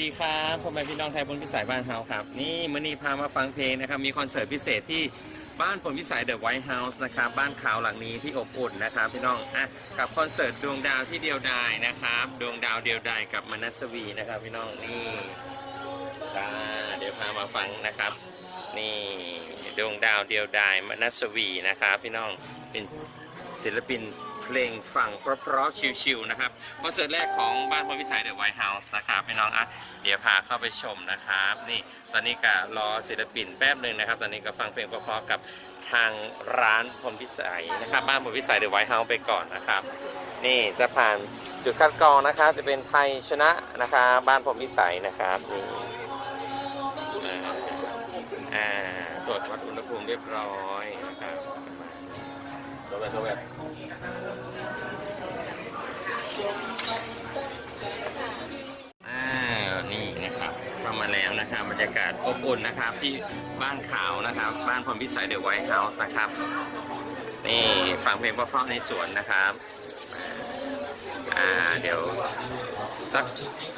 ดีครับพ่อแม่พี่น้องไทยบนพิสัยบ้านเฮาครับ นี่มื่อนี้พามาฟังเพลงนะครับ มีคอนเสิร์ตพิเศษที่บ้านผลพิสัยเดอะไวท์เฮาส์นะครับ บ้านขาวหลังนี้ที่อบอุ่นนะครับ พี่น้องอะกับคอนเสิร์ตดวงดาวที่เดียวดายนะครับ ดวงดาวเดียวดายกับมนัสวีนะครับ พี่น้องนี่จ้าเดี๋ยวพามาฟังนะครับ นี่ดวงดาวเดียวดายมนัสวีนะครับ พี่น้องเป็นศิลปิน เพลงฟังเพราะๆชิวๆนะครับคอนเสิร์ตแรกของบ้านพลพิสัยเดอะไวท์เฮาส์นะครับพี่น้องอะเดี๋ยวพาเข้าไปชมนะครับ นี่ตอนนี้ก็รอศิลปินแป๊บหนึ่งนะครับ ตอนนี้ก็ฟังเพลงเพราะๆกับทางร้านพลพิสัยนะครับ บ้านพลพิสัยเดอะไวท์เฮาส์ไปก่อนนะครับ นี่จะผ่านจุดคัดกรองนะครับ จะเป็นไทยชนะนะครับบ้านพลพิสัยนะครับนี่ตรวจวัดอุณหภูมิเรียบร้อยนะครับ ตัวแบบตัวแบบอ่านี่นะครับเข้ามาแล้วนะครับบรรยากาศอบอุ่นนะครับที่บ้านขาวนะครับ บ้านพลพิสัยเดอะไวท์เฮาส์นะครับ นี่ฟังเพลงเพราะๆในสวนนะครับอ่าเดี๋ยวสัก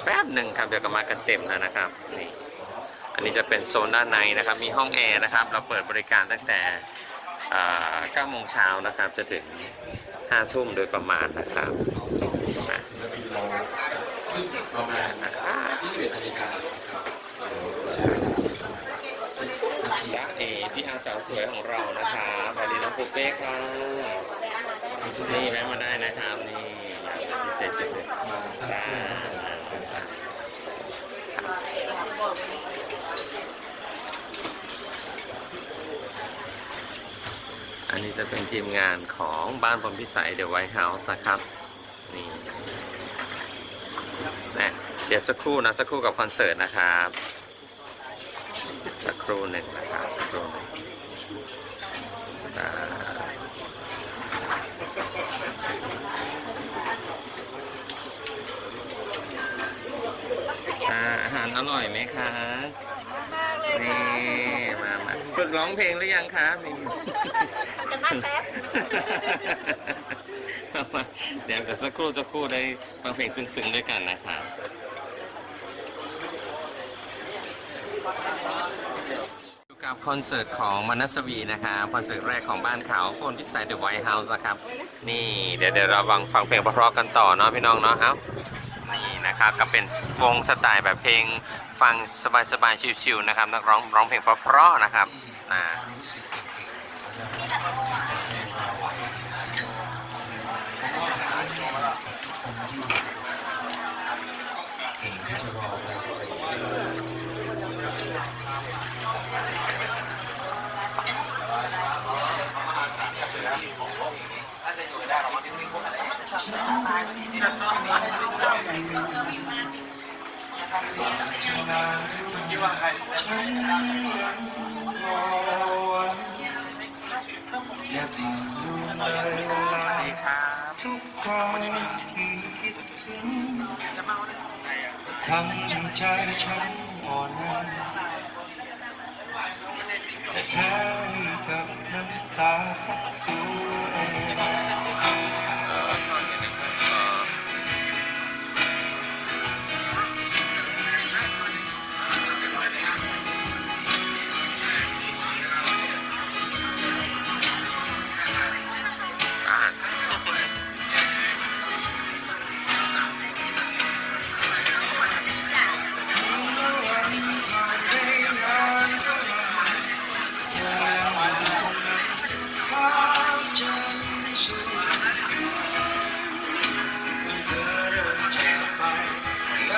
แป๊บหนึ่งครับเดี๋ยวก็มากันเต็มแล้วนะครับนี่อันนี้จะเป็นโซนด้านในนะครับ มีห้องแอร์นะครับ เราเปิดบริการตั้งแต่ 9โมงเช้านะครับจะถึง 5 ทุ่มโดยประมาณนะครับอะประมาณอ่า11นาฬิกาจ๊ะเอพี่อาสาวสวยของเรานะครับสวัสดีน้องปูเป้ครับนี่แวะมาได้นะครับ นี่พิเศษพิเศษจ้า อันนี้ จะเป็นทีมงานของบ้านพลพิสัยเดอะไวท์เฮาส์นะครับ นี่นะเดี๋ยวสักครู่นะ สักครู่กับคอนเสิร์ตนะครับ สักครู่หนึ่งนะครับสักครู่หนึ่งอ่าอ่าอาหารอร่อยไหมคะมากเลยนี่ค่ะมามา ฝึกร้องเพลงหรือยังคะมีจะนั่งแป๊บมาเดี๋ยวจะสักครู่สักครู่ได้ฟังเพลงซึ้งๆด้วยกันนะครับอยู่กับคอนเสิร์ตของมนัสวีนะครับคอนเสิร์ตแรกของบ้านขาวพลพิสัยเดอะไวท์เฮาส์นะครับ นี่เดี๋ยวเดี๋ยวเราฟังฟังเพลงเพราะๆกันต่อเนาะพี่น้องเนาะเอ้านี่นะครับก็เป็นวงสไตล์แบบเพลง ฟังสบายๆชิวๆนะครับนักร้องร้องเพลงเพราะๆนะครับนะถึงที่จะรอแล้วสักระยะอย่าเพิ่งรู้เลยเวลาดีครับทุกครั้งที่คิดถึงทำใจฉันอ่อนล้าแต่แท้กับน้ำตา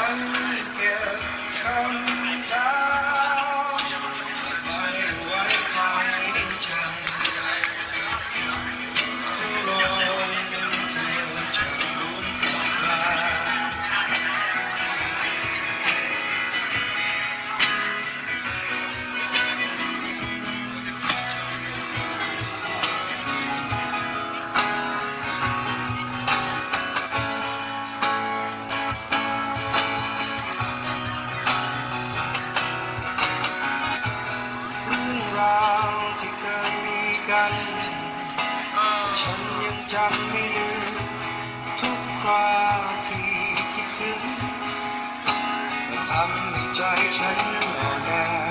อ ทำให้ใจฉันอ่อนแอ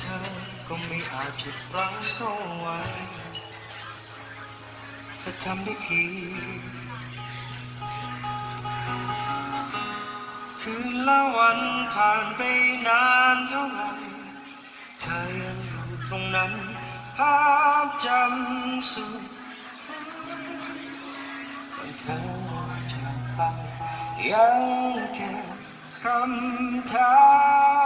เธอก็ไม่อาจหยุดรั้งเขาไว้เธอทำได้เพียงคืนละวันผ่านไปนานเท่าไหร่เธอยังอยู่ตรงนั้นภาพจำสุดตอนเธอจากไปยังแค่คำถาม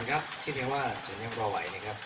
อนครับที่เรียกว่าจะยังรอไหวนะครับ